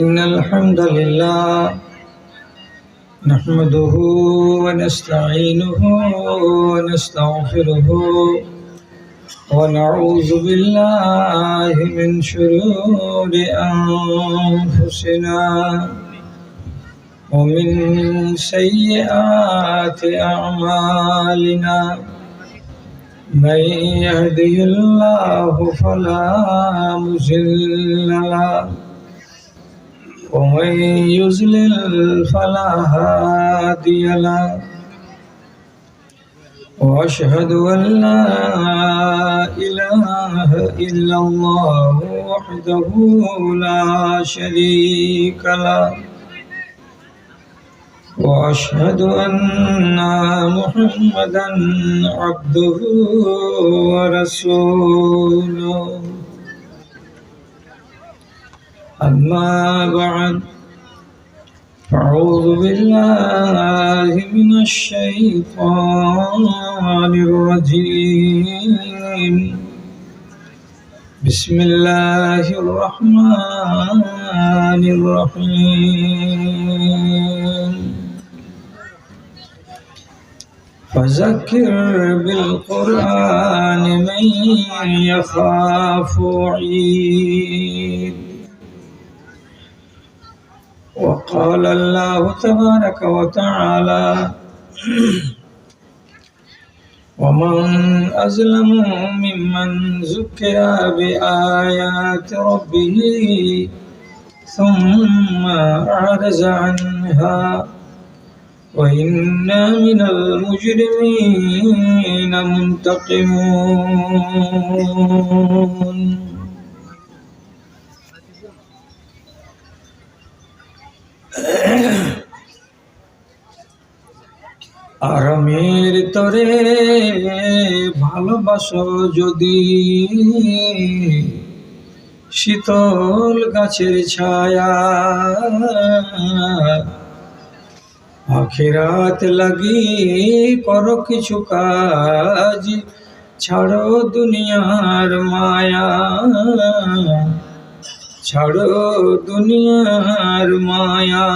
إن الحمد لله نحمده ونستعينه ونستغفره ونعوذ بالله من شرور أنفسنا ومن سيئات أعمالنا. من يهده الله فلا مضل له ومن يضلل فلا هادي له. وأشهد أن لا إله إلا الله وحده لا شريك له. وأشهد أن محمدا عبده ورسوله. أما بعد فاعوذ بالله من الشيطان الرجيم. بسم الله الرحمن الرحيم. فذكر بالقرآن من يخاف وعيد وقال الله تبارك وتعالى ومن أظلم ممن ذكر بآيات ربه ثم أعرض عنها وإنا من المجرمين منتقمون. আরামের তরে ভালোবাসো যদি। শীতল গাছের ছায়া আখিরাত লাগি করো কিছু কাজ, ছাড়ো দুনিয়ার মায়া, ছাড়ো দুনিয়ার মায়া।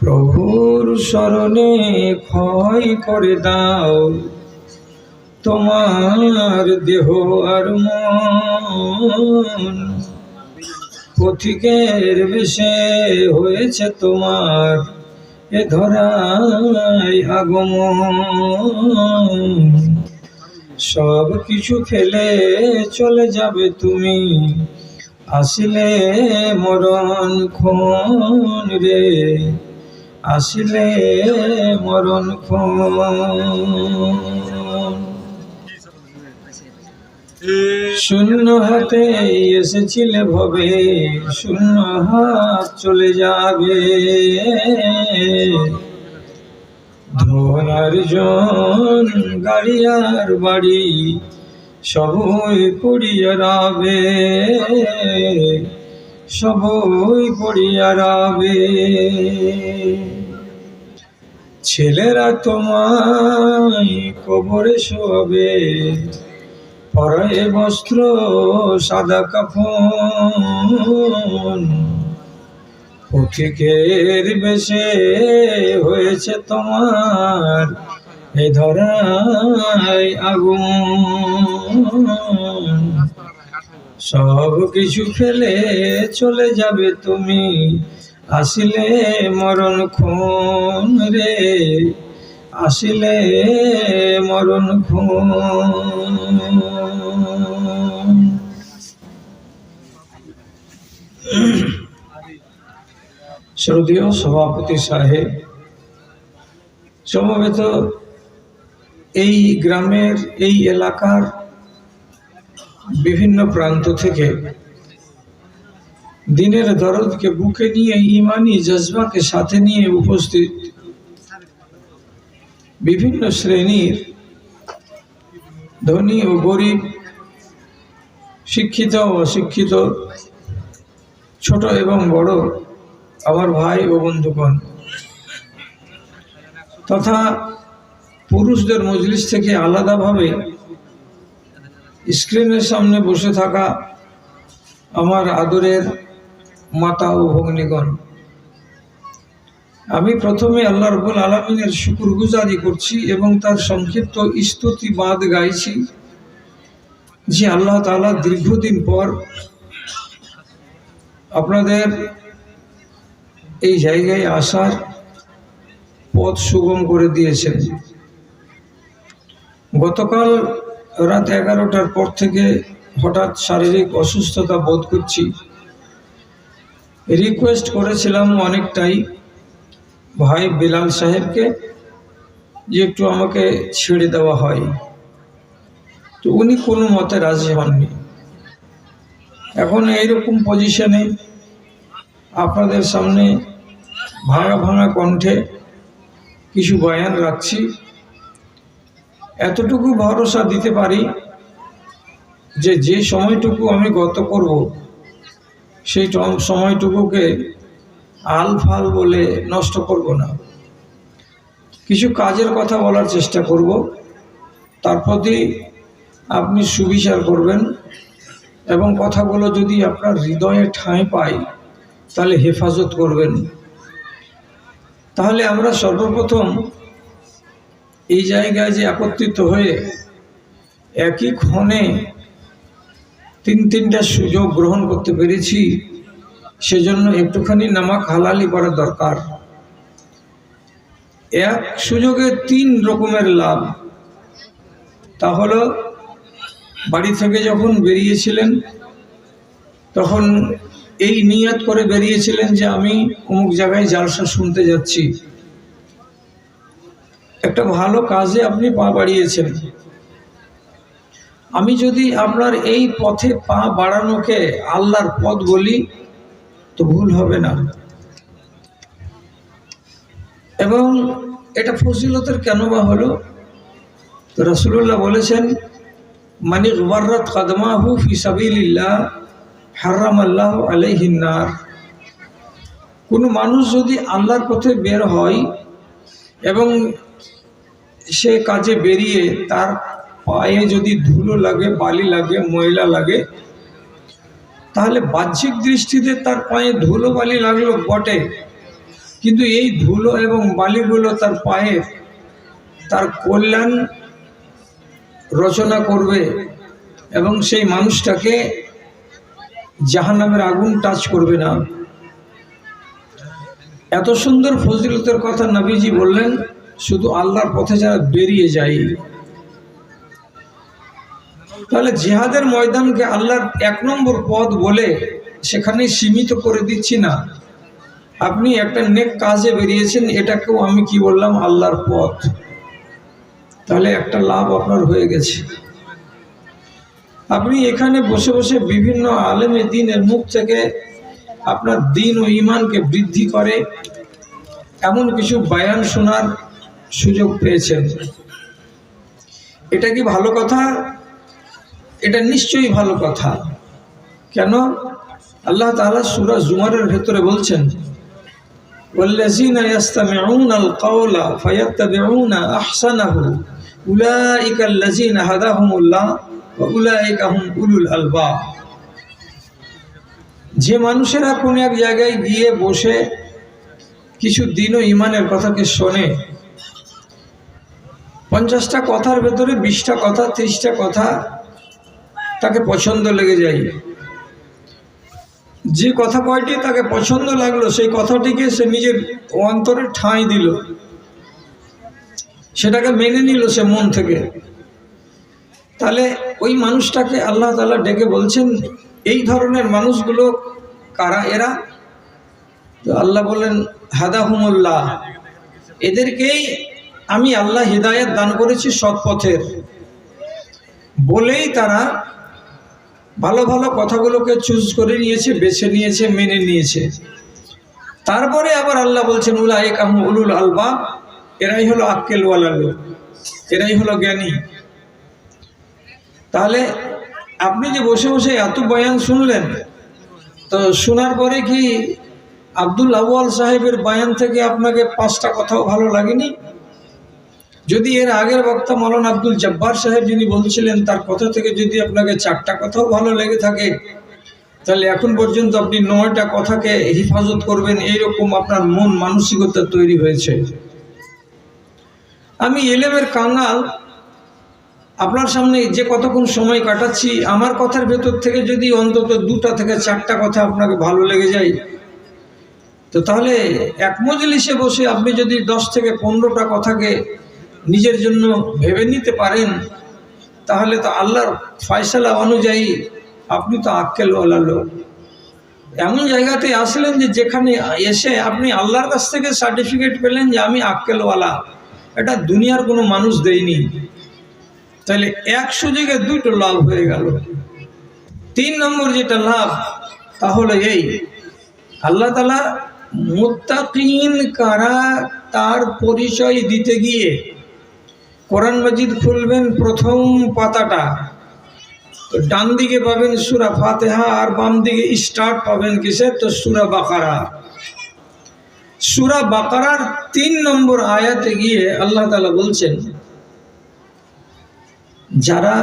প্রভুর স্মরণে ক্ষয় করে দাও। তোমার দেহ আর মন পথিকের বেশে হয়েছে তোমার এ ধরাই আগমন। সব কিছু ফেলে চলে যাবে তুমি, আসিলে মরণ খন রে। আসিলে মরণ শূন্য হাতে এসেছিলে ভবে, শূন্য হাত চলে যাবে। ধনার জন গাড়িয়ার বাড়ি, সবই পড়িয়া রাবে। সবই পড়িয়া রাবে ছেলেরা তোমায় কবরে শোবে পরে বস্ত্র, সাদা কাফন। পথিকের বেশে হয়েছে তোমার এ ধরাই আগুন। সব কিছু ফেলে চলে যাবে তুমি। আসিলে মরণ খুন রে, আসিলে মরণ খুন। শ্রদ্ধেয় সভাপতি সাহেব, সমবেত এই গ্রামের, এই এলাকার বিভিন্ন প্রান্ত থেকে দিনের দরদকে বুকে নিয়ে, ইমানি জজবাকে সাথে নিয়ে উপস্থিত বিভিন্ন শ্রেণির ধনী ও গরিব, শিক্ষিত ও অশিক্ষিত, ছোট এবং বড়, আমার ভাই ও বন্ধুগণ। তথা পুরুষদের মজলিস থেকে আলাদাভাবে স্ক্রিনের সামনে বসে থাকা আমার আদরের মাতা ও ভগ্নীগণ, আমি প্রথমে আল্লাহ রবুল আলমিনের শুকুর গুজারি করছি এবং তার সংক্ষিপ্ত স্তুতি বাদ গাইছি যে আল্লাহ তালা দীর্ঘদিন পর আপনাদের এই জায়গায় আসার পথ সুগম করে দিয়েছেন। গতকাল রাত এগারোটার পর থেকে হঠাৎ শারীরিক অসুস্থতা বোধ করছি। রিকোয়েস্ট করেছিলাম অনেকটাই ভাই বিলাল সাহেবকে যে একটু আমাকে ছেড়ে দেওয়া হয়। তো উনি কোনো মতে রাজি হননি। এখন এইরকম পজিশনে আপনাদের সামনে ভাঙা ভাঙা কণ্ঠে কিছু বয়ান রাখছি। এতটুকু ভরসা দিতে পারি যে যে সময়টুকু আমি গত করব, সেই সময়টুকুকে আল ফাল বলে নষ্ট করব না। কিছু কাজের কথা বলার চেষ্টা করব। তার প্রতি আপনি সুবিচার করবেন এবং কথাগুলো যদি আপনার হৃদয়ে ঠাঁই পায় তাহলে হেফাজত করবেন। তাহলে আমরা সর্বপ্রথম এই জায়গায় যে একত্রিত হয়ে একই ক্ষণে তিন তিনটা সুযোগ গ্রহণ করতে পেরেছি, সেজন্য একটুখানি নামাক হালালি করা দরকার। এক সুযোগে তিন রকমের লাভ। তা হলো, বাড়ি থেকে যখন বেরিয়েছিলেন, তখন এই নিয়ত করে বেরিয়েছিলেন যে আমি অমুক জায়গায় জালসা শুনতে যাচ্ছি। একটা ভালো কাজে আপনি পা বাড়িয়েছেন। আমি যদি আপনার এই পথে পা বাড়ানোকে আল্লাহর পথ বলি, তো ভুল হবে না। এবং এটা ফজিলতের কেন বা হলো? রসুল্লাহ বলেছেন মানিক ওয়ার্রাত কদমাহু ফি সাবিলিল্লাহ হারাম আল্লাহ আলাইহিন্নার কোনো মানুষ যদি আল্লাহর পথে বের হয় এবং সে কাজে বেরিয়ে তার পায়ে যদি ধুলো লাগে, বালি লাগে, ময়লা লাগে, তাহলে বাহ্যিক দৃষ্টিতে তার পায়ে ধুলো, বালি লাগল বটে। কিন্তু এই ধুলো এবং বালিগুলো তার পায়ে তার কল্যাণ রচনা করবে এবং সেই মানুষটাকে জাহান্নামের আগুন টাচ করবে না। এত সুন্দর ফজিলতের কথা নবীজি বললেন শুধু আল্লাহর পথে যারা বেরিয়ে যায়, তাহলে জিহাদের ময়দানকে আল্লাহর এক নম্বর পথ বলে সেখানে সীমিত করে দিচ্ছি না। আপনি একটা নেক কাজে বেরিয়েছেন, এটাকেও আমি কি বললাম? আল্লাহর পথ। তাহলে একটা লাভ আপনার হয়ে গেছে। আপনি এখানে বসে বসে বিভিন্ন আলেমে দিনের মুখ থেকে আপনার দিন ও ইমানকে বৃদ্ধি করে, এমন কিছু বায়ান শোনার সুযোগ পেয়েছেন এটা কি ভালো কথা এটা নিশ্চয়ই ভালো কথা কেন আল্লাহ তাআলা সূরা জুমারের ভেতরে বলছেন والذين يستمعون القول فيتبعون احسنه اولئك الذين هداهم الله واولئك هم اولو الالباب যে মানুষেরা কোন এক জায়গায় গিয়ে বসে কিছু দিন ও ইমানের কথাকে শোনে পঞ্চাশটা কথার ভেতরে বিশটা কথা, ত্রিশটা কথা তাকে পছন্দ লেগে যায়। যে কথা কয়টি তাকে পছন্দ লাগল, সেই কথাটিকে সে নিজের অন্তরে ঠাঁই দিল। সেটাকে মেনে নিল সে মন থেকে। তাহলে ওই মানুষটাকে আল্লাহ তালা ডেকে বলছেন, এই ধরনের মানুষগুলো কারা এরা? তো আল্লাহ বলেন হাদাহুমুল্লাহ। এদেরকেই আমি আল্লাহ হৃদায়ত দান করেছি সৎ পথের বলেই তারা ভালো ভালো কথাগুলোকে চুজ করে নিয়েছে, বেছে নিয়েছে, মেনে নিয়েছে। তারপরে আবার আল্লাহ বলছেন উলা এক উলুল আলবা এরাই হলো আক্কেলওয়ালা লোক, এরাই হলো জ্ঞানী। তাহলে আপনি যে বসে বসে এত বয়ান শুনলেন, তো শোনার পরে কি আব্দুল আউয়াল সাহেবের বয়ান থেকে আপনাকে পাঁচটা কথাও ভালো লাগেনি? যদি এর আগের বক্তা মৌলানা আব্দুল জব্বার সাহেব যিনি বলছিলেন, তার কথা থেকে যদি আপনাকে চারটা কথাও ভালো লেগে থাকে, তাহলে এখন পর্যন্ত আপনি নয়টা কথাকে হেফাজত করবেন, এইরকম আপনার মন মানসিকতা তৈরি হয়েছে। আমি এলেমের কাঙ্গাল আপনার সামনে যে কতক্ষণ সময় কাটাচ্ছি, আমার কথার ভেতর থেকে যদি অন্তত দুটা থেকে চারটা কথা আপনাকে ভালো লেগে যায়, তো তাহলে এক মজলিসে বসে আপনি যদি দশ থেকে পনেরোটা কথাকে নিজের জন্য ভেবে নিতে পারেন, তাহলে তো আল্লাহর ফয়সালা অনুযায়ী আপনি তো আক্কেলওয়ালা লোক। এমন জায়গাতে আসলেন যে যেখানে এসে আপনি আল্লাহর কাছ থেকে সার্টিফিকেট পেলেন যে আমি আক্কেলওয়ালা। এটা দুনিয়ার কোনো মানুষ দেয়নি। তাহলে এক সুযোগে দুটো লাভ হয়ে গেল। তিন নম্বর যেটা লাভ তাহলে এই, আল্লাহ তালা মোত্তাকিন কারা তার পরিচয় দিতে গিয়ে কোরআন মাজিদ খুলবেন প্রথম পাতাটা, তো ডান দিকে পাবেন সুরা ফাতেহা আর বাম দিকে স্টার্ট পাবেন কিসে? তো সুরা বাকারা। সুরা বাকারার তিন নম্বর আয়াতে গিয়ে আল্লাহ তালা বলছেন, যারা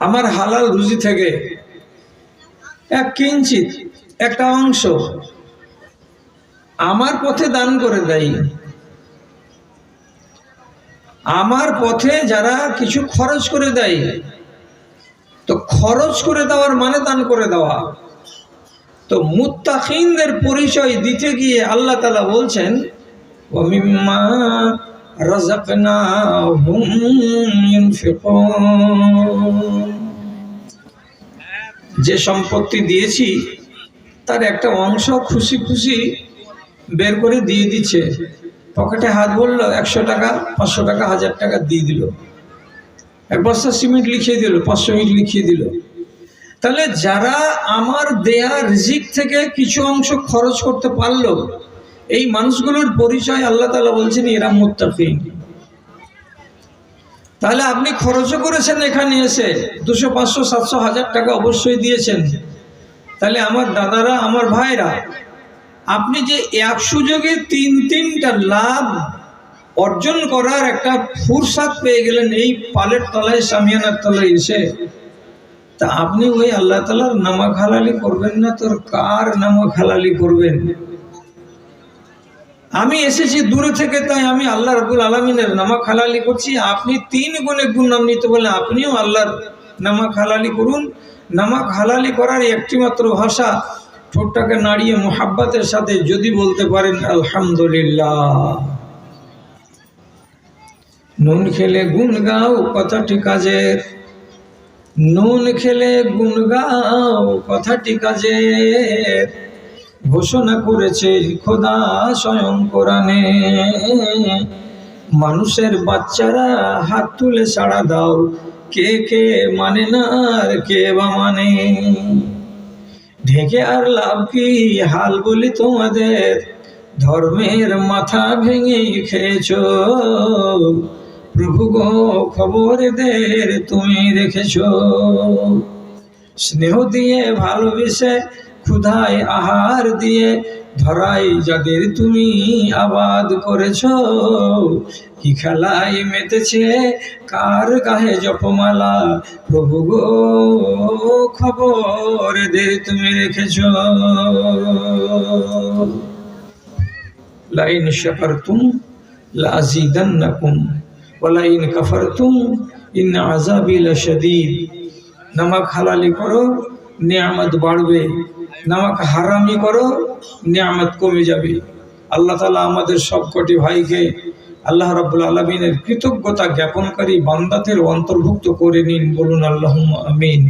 আমার হালাল রুজি থেকে এক কিঞ্চিত, একটা অংশ আমার পথে দান করে দেয় আমার পথে যারা কিছু খরচ করে দেয়, তো খরচ করে দেওয়ার মানে দান করে দেওয়া। তো মুত্তাকিনদের পরিচয় দিতে গিয়ে আল্লাহ তালা বলছেন যে সম্পত্তি দিয়েছি, তার একটা অংশ খুশি খুশি বের করে দিয়ে দিচ্ছে। পকেটে হাত বলল, একশো টাকা, পাঁচশো টাকা, হাজার টাকা দিয়ে দিল। এক বস্তা সিমেন্ট লিখিয়ে দিল, পাঁচশো ইট লিখিয়ে দিল। তাহলে যারা আমার দেয়া রিজিক থেকে কিছু অংশ খরচ করতে পারল, এই মানুষগুলোর পরিচয় আল্লাহ তালা বলছেন, এরা মুত্তাকিন। তাহলে আপনি খরচও করেছেন এখানে এসে, দুশো, পাঁচশো, সাতশো, হাজার টাকা অবশ্যই দিয়েছেন। তাহলে আমার দাদারা, আমার ভাইরা আপনি যে এক সুযোগে তিন তিনটা লাভ অর্জন করার একটা ফুরসাদ পেয়ে গেলেন এই পালের তলায়, সামিয়ানার তলায় এসে, তা আপনি ওই আল্লাহ তালার নামাক হালালি করবেন না, তোর কার নামাক হালালি করবেন? আমি এসেছি দূরে থেকে, তাই আমি আল্লাহ রবুল আলমিনের নামা খালালি করছি। আপনি তিন গুণে গুণ নাম নিতে বলে আপনিও আল্লাহর নামাক হালালি করুন। নামা হালালি করার একটি মাত্র ভাষা ঠোঁটটাকে নাড়িয়ে মোহাব্বাতের সাথে যদি বলতে পারেন, আলহামদুলিল্লাহ। নুন খেলে গুণ গাও কথাটি কাজের নুন খেলে গুণ গাও কথাটি কাজের ঘোষণা করেছে খোদা স্বয়ং কোরআনে, মানুষের বাচ্চারা হাত তুলে সাড়া দাও। কে কে মানে না আর কে বা মানে? ঢেকে আর লাভ কি? হাল বলি তোমাদের, ধর্মের মাথা ভেঙে খেয়েছ। প্রভু গো খবর এদের তুমি রেখেছ। স্নেহ দিয়ে ভালোবেসে, ক্ষুধায় আহার দিয়ে ধরাই যাদের তুমি আবাদ করেছ। কি খেলায় মেতেছে, কার গাহে জপমালা? প্রভু গো খবর এদের তুমি রেখেছ। Line শাকারতুম ওলাইন ওয়ালাইন কাফারতুম in আযাবি লাশাদীদ। নামাক হালালি করো, নিয়ামত বাড়বে। নামাক হারামি করো নিয়ামত কমে যাবে। আল্লাহ তালা আমাদের সবকটি ভাইকে আল্লাহ রাবুল আলমিনের কৃতজ্ঞতা জ্ঞাপনকারী বান্দাদের অন্তর্ভুক্ত করে নিন। বলুন আল্লাহ আমিন।